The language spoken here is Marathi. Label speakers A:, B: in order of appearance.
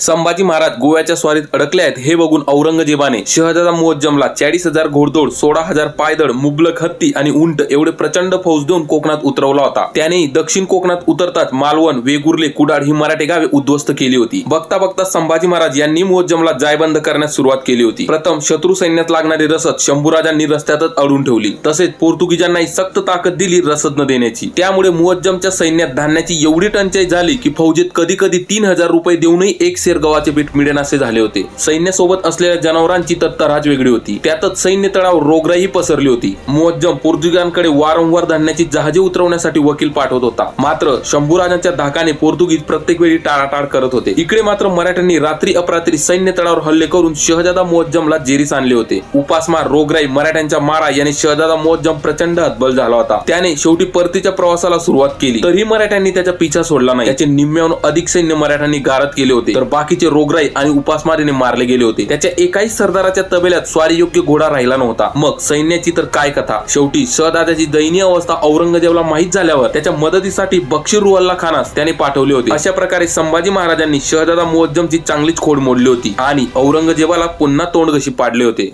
A: संभाजी महाराज गोव्याच्या स्वारीत अडकले आहेत. हे बघून औरंगजेबाने शहजादा मुअज्जमला चाळीस हजार घोडदौड सोळा हजार पायदळ मुबलक हत्ती आणि उंट एवढे प्रचंड फौज देऊन कोकणात उतरवला होता. त्याने दक्षिण कोकणात उतरताच मालवण वेगुर्ले कुडाळ ही मराठी गावे उद्ध्वस्त केली होती. बघता बघता संभाजी महाराज यांनी मुअज्जमला जायबंद करण्यास सुरुवात केली होती. प्रथम शत्रू सैन्यात लागणारी रसद शंभूराजांनी रस्त्यातच अडून ठेवली. तसेच पोर्तुगीजांनाही सक्त ताकद दिली रसद न देण्याची. त्यामुळे मुअज्जमच्या सैन्यात धान्याची एवढी टंचाई झाली की फौजेत कधी कधी तीन हजार रुपये देऊनही एक शेर गव्हाचे पीठ मिळेनासे झाले होते. सैन्यासोबत असलेल्या जनावरांची तत्तराज वेगळी होती. त्यातच सैन्य तळावर रोगराई पसरली होती. मुअज्जम पोर्तुगीजांकडे वारंवार धान्याची जहाजे उतरवण्यासाठी वकील पाठवत होता. मात्र शंभूराजांच्या धाकाने पोर्तुगीज प्रत्येक वेळी टाळाटाळ करत होते. इकडे मात्र मराठ्यांनी रात्री अपरात्री सैन्य तळावर हल्ले करून शहजादा मुअज्जमला जेरीस आणले होते. उपासमार रोगराई मराठ्यांच्या मारा याने शहजादा मुअज्जम प्रचंड हतबल झाला होता. त्याने शेवटी परतीच्या प्रवासाला सुरुवात केली. तरी मराठ्यांनी त्याचा पिछा सोडला नाही. त्याचे निम्म्याहून अधिक सैन्य मराठ्यांनी गारद केले होते. तर बाकीचे रोगराई आणि उपासमारीने मारले गेले होते. त्याच्या एकाही सरदाराच्या तबेल्यात स्वारी योग्य घोडा राहिला नव्हता. मग सैन्याची तर काय कथा? शेवटी शहदादाची दयनीय अवस्था औरंगजेबला माहीत झाल्यावर त्याच्या मदतीसाठी बक्षीर रुअल्ला खानास त्याने पाठवले होते. अशा प्रकारे संभाजी महाराजांनी शहजादा मुअज्जमची चांगलीच खोड मोडली होती आणि औरंगजेबाला पुन्हा तोंडघशी पाडले होते.